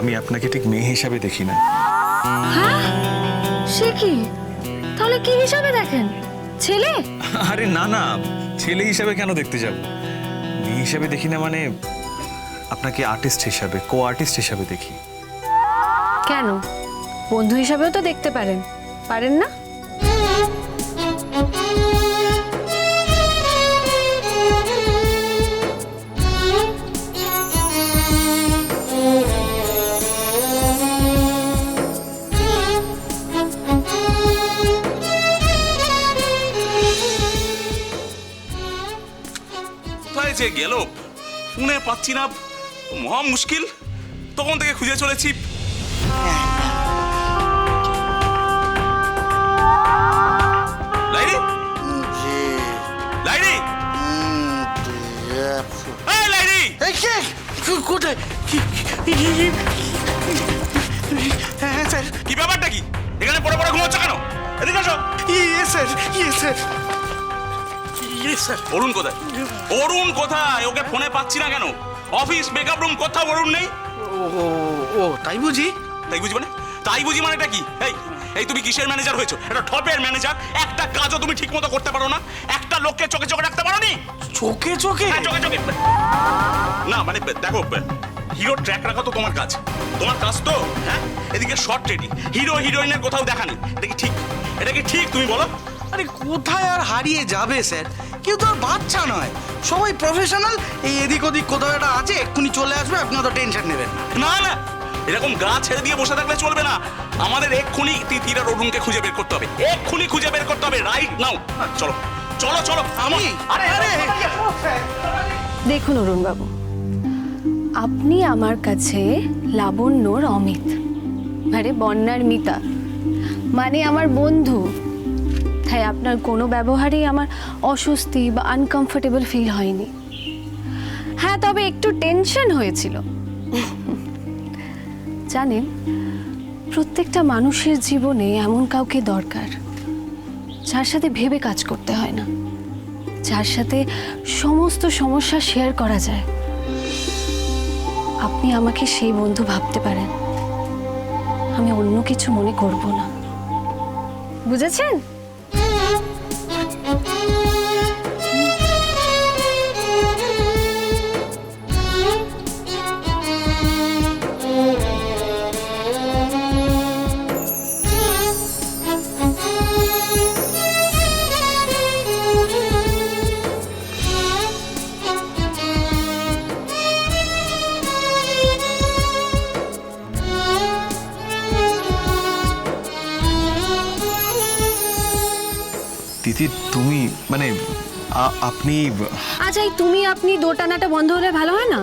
আমি আপনাকে ঠিক মেয়ে হিসাবে দেখি না। হ্যাঁ? সে কি? তাহলে কি হিসাবে দেখেন? ছেলে? আরে না না। ছেলে হিসাবে কেন দেখতে যাব? মেয়ে হিসাবে দেখি না মানে আপনাকে আর্টিস্ট হিসাবে কো আর্টিস্ট হিসাবে দেখি। কেন? বন্ধু হিসাবেও তো দেখতে পারেন। পারেন না? যে গেল। শুনে পাচ্ছি না মহা মুশকিল। তখন থেকে খুঁজে চলেছি। লাইরি লাইরি এই লাইরি এই কে? কোথায়? স্যার। ব্যাপারটা কি? এখানে পড়ে পড়ে ঘুমোচ্ছ কেন? এদিকে আসো। ইয়ে স্যার। ইয়ে স্যার। অরুণ কোথায়? অরুণ কোথায়? ওকে ফোনে পাচ্ছি না কেন? অফিস মেকআপ রুম কোথাও অরুণ নেই? ও ও তাই বুঝি? তাই বুঝি মানে? তাই বুঝি মানেটা কি? এই এই তুমি কিসের ম্যানেজার হয়েছো? এটা টপের ম্যানেজার একটা কাজও তুমি ঠিক মতো করতে পারো না একটা লোককে চোখে চোখে রাখতে পারো নি? চোখে চোখে? হ্যাঁ, চোখে চোখে। না মানে দেখো হিরো ট্র্যাক রাখা তো তোমার কাজ। তোমার কাজ তো হ্যাঁ? এদিকে শর্ট রেডি হিরো হিরোইনের কোথাও দেখা নেই। এটা কি ঠিক? এটা কি ঠিক তুমি বলো? আরে কোথায় আর হারিয়ে যাবে স্যার? কেউ তো আর বাচ্চা নয়। সবাই প্রফেশনাল এই এদিক ওদিক কোথাও একটা আছে এক্ষুনি চলে আসবে আপনি অত টেনশন নেবেন না। না এরকম গা ছেড়ে দিয়ে বসে থাকলে চলবে না। আমাদের এক্ষুনি তিতির অরুণকে খুঁজে বের করতে হবে। এক্ষুনি খুঁজে বের করতে হবে রাইট নাও চলো চলো চলো আমি? আরে আরে দেখুন অরুণবাবু আপনি আমার কাছে লাবণ্যর অমিত আরে বন্যার মিতা মানে আমার বন্ধু। তাই আপনার কোনো ব্যবহারেই আমার অস্বস্তি বা আনকমফোর্টেবল ফিল হয়নি। হ্যাঁ তবে একটু টেনশন হয়েছিল। জানেন, প্রত্যেকটা মানুষের জীবনে এমন কাউকে দরকার, যার সাথে ভেবে কাজ করতে হয় না, যার সাথে সমস্ত সমস্যা শেয়ার করা যায়। আপনি আমাকে সেই বন্ধু ভাবতে পারেন। আমি অন্য কিছু মনে করব না। বুঝেছেন? তিথি তুমি মানে আপনি আচ্ছা এই তুমি আপনি দোটানাটা বন্ধ হলে ভালো হয় না?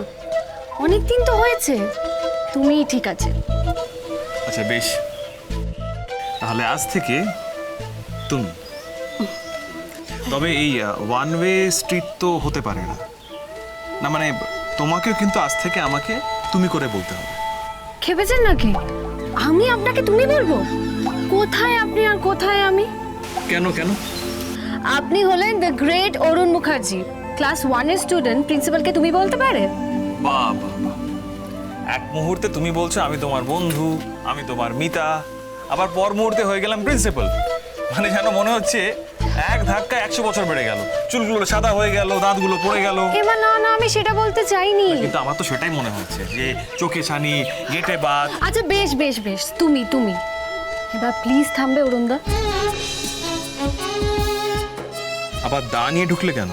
অনেক দিন তো হয়েছে। তুমিই ঠিক আছে। আচ্ছা বেশ। তাহলে আজ থেকে তুমি। তবে এই ওয়ান ওয়ে স্ট্রিট তো হতে পারে না। না মানে তোমাকেও কিন্তু আজ থেকে আমাকে তুমি করে বলতে হবে। খেপেছেন নাকি? আমি আপনাকে তুমি বলব? কোথায় আপনি আর কোথায় আমি? কেন কেন? আপনি হলেন the great Arun Mukherjee class ওয়ানের স্টুডেন্ট প্রিন্সিপালকে তুমি বলতে পারে। এক মুহূর্তে তুমি বলছো আমি তোমার বন্ধু আমি তোমার মিতা আবার পর মুহূর্তে হয়ে গেলাম প্রিন্সিপাল মানে যেন মনে হচ্ছে এক ধাক্কা একশো বছর বেড়ে গেল। চুলগুলো সাদা হয়ে গেল দাঁতগুলো পড়ে গেল। এমা না না আমি সেটা বলতে চাইনি। কিন্তু আমার তো সেটাই মনে হচ্ছে যে চোখে ছানি গেটে বাদ আচ্ছা বেশ বেশ বেশ তুমি তুমি। এবার প্লিজ থামবে অরুণদা আবার দা নিয়ে ঢুকলে কেন?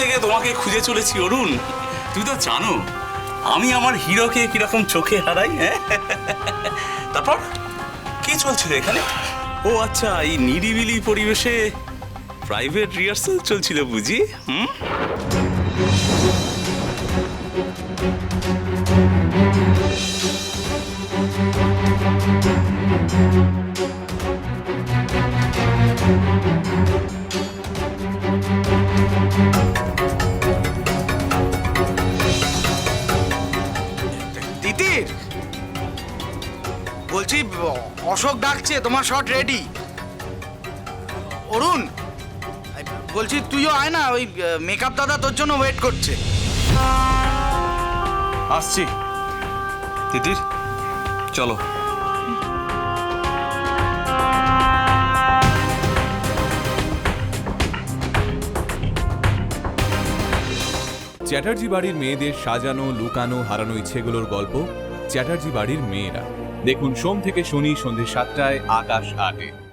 থেকে তোমাকে খুঁজে চলেছি, অরুণ? তুই তো জানো, আমি আমার হিরোকে কীরকম চোখে হারাই হ্যাঁ? তারপর কি চলছিল এখানে? ও আচ্ছা এই নিরিবিলি পরিবেশে প্রাইভেট রিহার্সাল চলছিল বুঝি, হুম? তিতির বলছি, অশোক ডাকছে, তোমার শট রেডি অরুণ, বলছি, তুইও আয় না, ওই মেকআপ দাদা তোর জন্য ওয়েট করছে। আসছি। তিতির, চলো। চ্যাটার্জি বাড়ির মেয়েদের সাজানো, লুকানো, হারানো ইচ্ছেগুলোর গল্প চ্যাটার্জি বাড়ির মেয়েরা। দেখুন সোম থেকে শনি সন্ধ্যে সাতটায় আকাশ আটে।